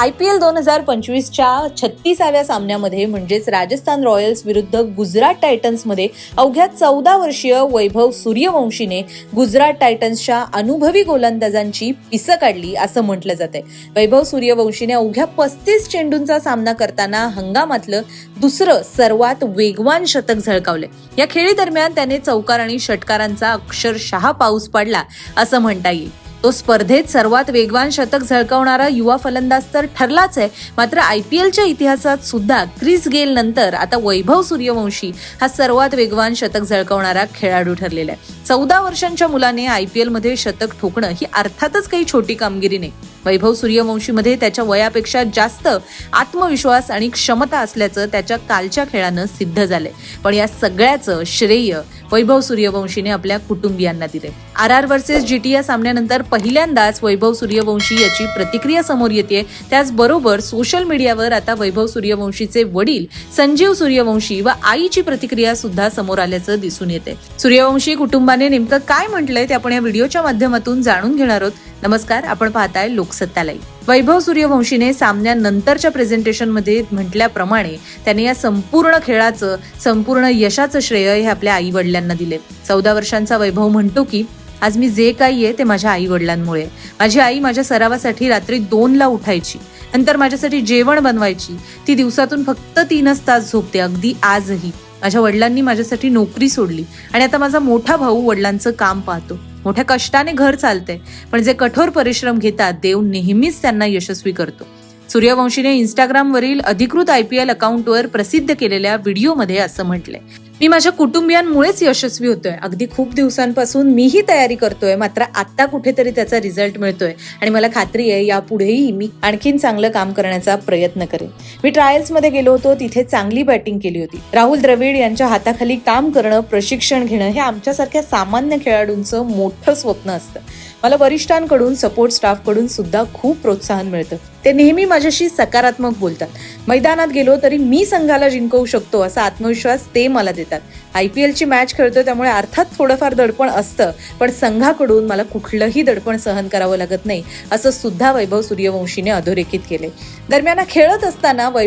I P L दोन हजार पंचवीसच्या छत्तीसाव्या सामन्यामध्ये म्हणजेच राजस्थान रॉयल्स विरुद्ध गुजरात टायटन्समध्ये अवघ्या चौदा वर्षीय वैभव सूर्यवंशीने गुजरात टायटन्सच्या अनुभवी गोलंदाजांची पिसं काढली असं म्हटलं जातंय. वैभव सूर्यवंशीने अवघ्या पस्तीस चेंडूंचा सामना करताना हंगामातलं दुसरं सर्वात वेगवान शतक झळकावले या खेळी दरम्यान त्याने चौकार आणि षटकारांचा अक्षरशः पाऊस पडला असं म्हणता येईल. तो स्पर्धेत सर्वात वेगवान शतक झळकावणारा युवा फलंदाज तर ठरलाच आहे. मात्र आय पी एलच्या इतिहासात सुद्धा क्रिस गेल नंतर आता वैभव सूर्यवंशी हा सर्वात वेगवान शतक झळकावणारा खेळाडू ठरलेला आहे. चौदा वर्षांच्या मुलाने आय पी एलमध्ये शतक ठोकणं ही अर्थातच काही छोटी कामगिरी नाही. वैभव सूर्यवंशीमध्ये त्याच्या वयापेक्षा जास्त आत्मविश्वास आणि क्षमता असल्याचं त्याच्या कालच्या खेळानं सिद्ध झालंय. पण या सगळ्याचं श्रेय वैभव सूर्यवंशीने आपल्या कुटुंबियांना दिले. आर आर वर्सेस जीटी या सामन्यानंतर पहिल्यांदाच वैभव सूर्यवंशी याची प्रतिक्रिया समोर येते. त्याचबरोबर सोशल मीडियावर आता वैभव सूर्यवंशीचे वडील संजीव सूर्यवंशी व आईची प्रतिक्रिया सुद्धा समोर आल्याचं दिसून येते. सूर्यवंशी कुटुंबाने नेमकं काय म्हटलंय ते आपण या व्हिडिओच्या माध्यमातून जाणून घेणार आहोत. नमस्कार आपण पाहताय लोकसत्ता लाईव्ह. वैभव सूर्यवंशीने सामन्यानंतरच्या प्रेझेंटेशनमध्ये म्हटल्याप्रमाणे त्याने या संपूर्ण खेळाचं संपूर्ण यशाचं श्रेय हे आपल्या आई वडिलांना दिले. चौदा वर्षांचा वैभव म्हणतो की आज मी जे काही आहे ते माझ्या आई वडिलांमुळे माझी आई माझ्या सरावासाठी रात्री दोनला उठायची. नंतर माझ्यासाठी जेवण बनवायची. ती दिवसातून फक्त तीनच तास झोपते अगदी आजही. माझ्या वडिलांनी माझ्यासाठी नोकरी सोडली आणि आता माझा मोठा भाऊ वडिलांचं काम पाहतो. मोठ्या कष्टाने घर चालते पण जे कठोर परिश्रम घेतात देव नेहमीच त्यांना यशस्वी करतो. सूर्यवंशीने इंस्टाग्रामवरील अधिकृत आय पी एल अकाउंटवर प्रसिद्ध केलेल्या व्हिडिओमध्ये असं म्हटलंय. मी माझ्या कुटुंबियांमुळेच यशस्वी होतोय. अगदी खूप दिवसांपासून मीही तयारी करतोय. मात्र आता कुठेतरी त्याचा रिझल्ट मिळतोय. आणि मला खात्री आहे यापुढेही मी आणखीन चांगलं काम करण्याचा प्रयत्न करेन. मी ट्रायल्समध्ये गेलो होतो तिथे चांगली बॅटिंग केली होती. राहुल द्रविड यांच्या हाताखाली काम करणं प्रशिक्षण घेणं हे आमच्यासारख्या सामान्य खेळाडूंचं मोठं स्वप्न असतं. मला वरिष्ठांकडून सपोर्ट स्टाफकडून सुद्धा खूप प्रोत्साहन मिळतं. ते नेहमी माझ्याशी सकारात्मक बोलतात. मैदानात गेलो तरी मी संघाला जिंकवू शकतो असा आत्मविश्वास ते मला देतात. आय पी एलची मॅच खेळतो त्यामुळे अर्थात थोडंफार दडपण असतं पण संघाकडून मला कुठलंही दडपण सहन करावं लागत नाही असं सुद्धा वैभव सूर्यवंशीने अधोरेखित केले दरम्यान हा खेळत असताना वै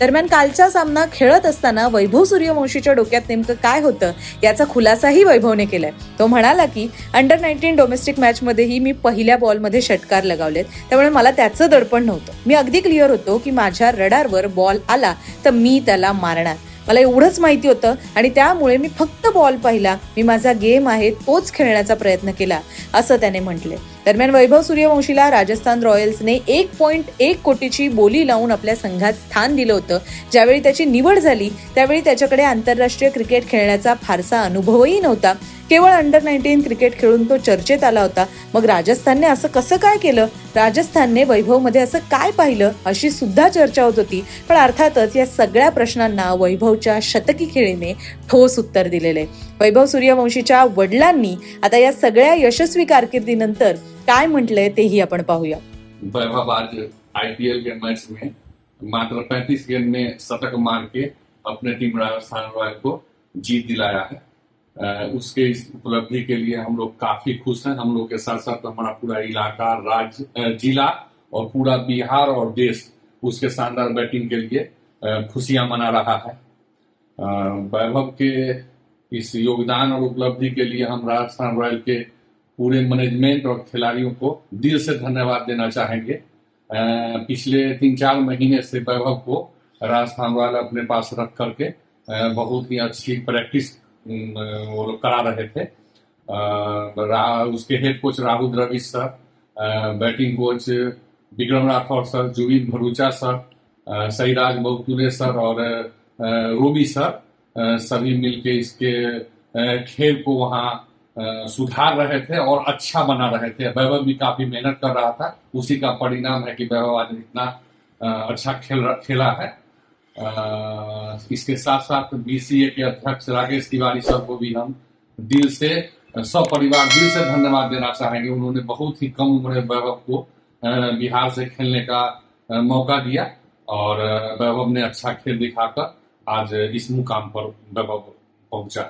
दरम्यान कालचा सामना खेळत असताना वैभव सूर्यवंशीच्या डोक्यात नेमकं काय होतं याचा खुलासाही वैभवने केलाय. तो म्हणाला की अंडर नाईन्टीन डोमेस्टिक मॅचमध्येही मी पहिल्या बॉलमध्ये षटकार लगावलेत. त्यामुळे मला त्याचं दडपण नव्हतं. मी अगदी क्लिअर होतो की माझ्या रडारवर बॉल आला तर मी त्याला मारणार. मला एवढंच माहिती होतं आणि त्यामुळे मी फक्त बॉल पाहिला. मी माझा गेम आहे तोच खेळण्याचा प्रयत्न केला असं त्याने म्हटले दरम्यान वैभव सूर्यवंशीला राजस्थान रॉयल्सने एक पॉईंट एक कोटीची बोली लावून आपल्या संघात स्थान दिलं होतं. ज्यावेळी त्याची निवड झाली त्यावेळी त्याच्याकडे आंतरराष्ट्रीय क्रिकेट खेळण्याचा फारसा अनुभवही नव्हता. केवळ अंडर नाईन्टीन क्रिकेट खेळून तो चर्चेत आला होता. मग राजस्थानने असं कसं काय केलं? राजस्थानने वैभवमध्ये असं काय पाहिलं? अशी सुद्धा चर्चा होत होती. पण अर्थातच या सगळ्या प्रश्नांना वैभवच्या शतकी खेळीने ठोस उत्तर दिलेले. वैभव सूर्यवंशीच्या वडिलांनी आता या सगळ्या यशस्वी कारकिर्दीनंतर काय म्हटलंय तेही आपण पाहूया. वैभव आज आईपीएल के मैच में मात्र 35 गेंद में शतक मार के अपने टीम राजस्थान रॉयल को जीत दिलाया है. उसके इस उपलब्धि के लिए हम लोग काफ़ी खुश हैं। हम लोग के साथ साथ हमारा पूरा इलाका, राज्य जिला और पूरा बिहार और देश उसके शानदार बैटिंग के लिए खुशियाँ मना रहा है। वैभव के इस योगदान और उपलब्धि के लिए हम राजस्थान रॉयल के पूरे मैनेजमेंट और खिलाड़ियों को दिल से धन्यवाद देना चाहेंगे। पिछले तीन चार महीने से वैभव को राजस्थान रॉयल अपने पास रख करके बहुत ही अच्छी प्रैक्टिस वो लोग करा रहे थे। रा- उसके head coach Rahul Dravid sir batting coach Vikram Rathour sir Zubin Bharucha sir Sairaj Bahutule sir और रोबी सर सभी मिलके इसके खेल को वहाँ सुधार रहे थे और अच्छा बना रहे थे। वैभव भी काफ़ी मेहनत कर रहा था। उसी का परिणाम है कि वैभव आज इतना अच्छा खेल खेला है। इसके साथ साथ बीसीए के अध्यक्ष राकेश तिवारी सर को भी हम दिल से सब परिवार दिल से धन्यवाद देना चाहेंगे। उन्होंने बहुत ही कम उम्र में वैभव को बिहार से खेलने का मौका दिया और वैभव ने अच्छा खेल दिखाकर आज इस मुकाम पर वैभव पहुँचा।